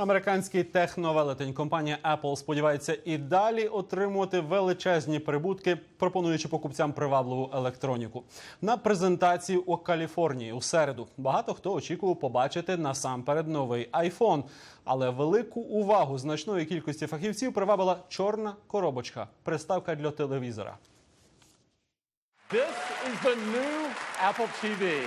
Американський техновелетень компанія Apple сподівається і далі отримувати величезні прибутки, пропонуючи покупцям привабливу електроніку. На презентації у Каліфорнії у середу багато хто очікував побачити насамперед новий iPhone. Але велику увагу значної кількості фахівців привабила чорна коробочка, приставка для телевізора. This is the new Apple TV.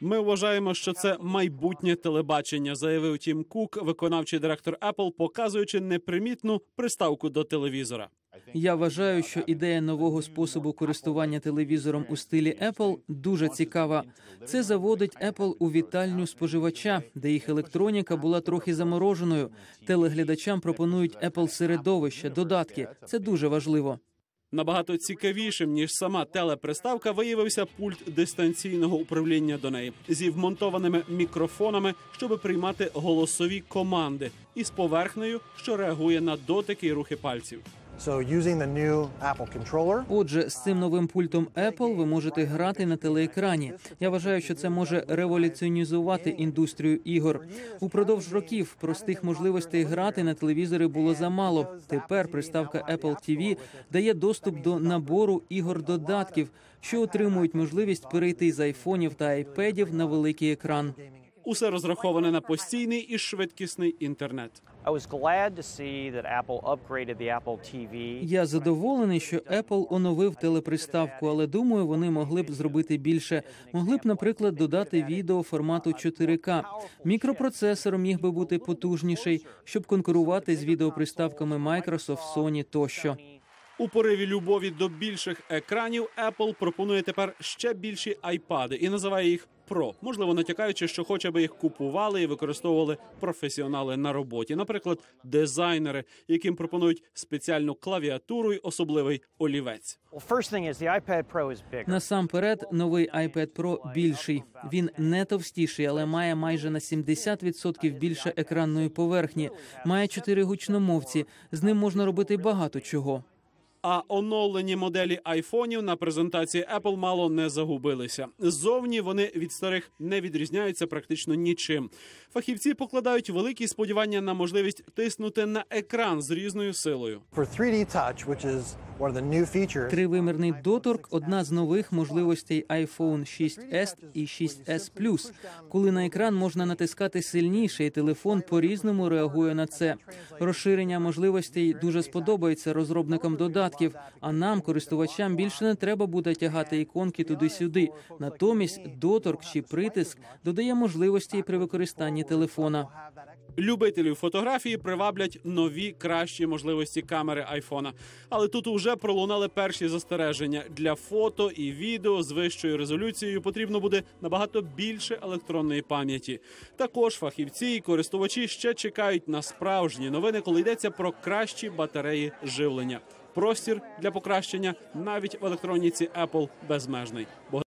Ми вважаємо, що це майбутнє телебачення, заявив Тім Кук, виконавчий директор Apple, показуючи непримітну приставку до телевізора. Я вважаю, що ідея нового способу користування телевізором у стилі Apple дуже цікава. Це заводить Apple у вітальню споживача, де їх електроніка була трохи замороженою. Телеглядачам пропонують Apple середовище, додатки. Це дуже важливо. Набагато цікавішим ніж сама телеприставка виявився пульт дистанційного управління до неї зі вмонтованими мікрофонами, щоб приймати голосові команди, і з поверхнею, що реагує на дотики і рухи пальців. So using the new Apple controller, Отже, з цим новим пультом Apple ви можете грати на телеекрані. Я вважаю, що це може революціонізувати індустрію ігор. Упродовж років простих можливостей грати на телевізори було замало. Тепер приставка Apple TV дає доступ до набору ігор додатків, що отримують можливість перейти з айфонів та айпедів на великий екран. Усе розраховане на постійний і швидкісний інтернет. Я задоволений, що Apple оновив телеприставку, але думаю, вони могли б зробити більше. Могли б, наприклад, додати відео формату 4К. Мікропроцесор міг би бути потужніший, щоб конкурувати з відеоприставками Microsoft, Sony тощо. У пориві любові до більших екранів Apple пропонує тепер ще більші айпади і називає їх Pro, можливо, натякаючи, що хоче би їх купували і використовували професіонали на роботі, наприклад, дизайнери, яким пропонують спеціальну клавіатуру й особливий олівець. Насамперед, новий iPad Pro більший. Він не товстіший, але має майже на 70% більше екранної поверхні. Має чотири гучномовці. З ним можна робити багато чого. А оновлені моделі айфонів на презентації Apple мало не загубилися. Ззовні вони від старих не відрізняються практично нічим. Фахівці покладають великі сподівання на можливість тиснути на екран з різною силою. for 3D Touch, which is Тривимірний доторк одна з нових можливостей iPhone 6s і 6s Plus. Коли на екран можна натискати сильніше, і телефон по-різному реагує на це. Розширення можливостей дуже сподобається розробникам додатків. А нам, користувачам, більше не треба буде тягати іконки туди-сюди. Натомість доторк чи притиск додає можливості при використанні телефона. Любителів фотографії приваблять нові кращі можливості камери айфона. Але тут уже пролунали перші застереження для фото і відео з вищою резолюцією. Потрібно буде набагато більше електронної пам'яті. Також фахівці і користувачі ще чекають на справжні новини, коли йдеться про кращі батареї живлення. Простір для покращення навіть в електроніці Apple безмежний.